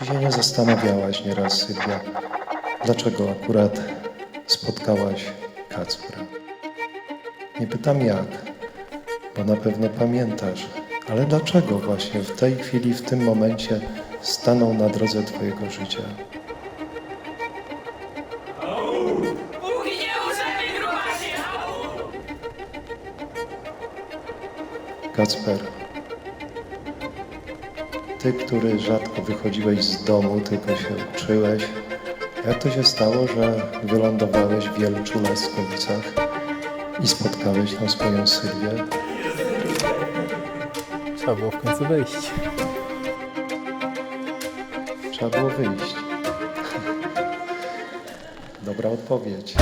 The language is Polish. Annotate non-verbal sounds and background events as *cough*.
Czy się nie zastanawiałaś nieraz, Sylwia, dlaczego akurat spotkałaś Kacpra? Nie pytam jak, bo na pewno pamiętasz, ale dlaczego właśnie w tej chwili, w tym momencie stanął na drodze Twojego życia? Kacper, ty, który rzadko wychodziłeś z domu, tylko się uczyłeś, jak to się stało, że wylądowałeś w Wielczu Laskowicach i spotkałeś tam swoją Sylwię? Trzeba było w końcu wyjść. Trzeba było wyjść. *laughs* Dobra odpowiedź.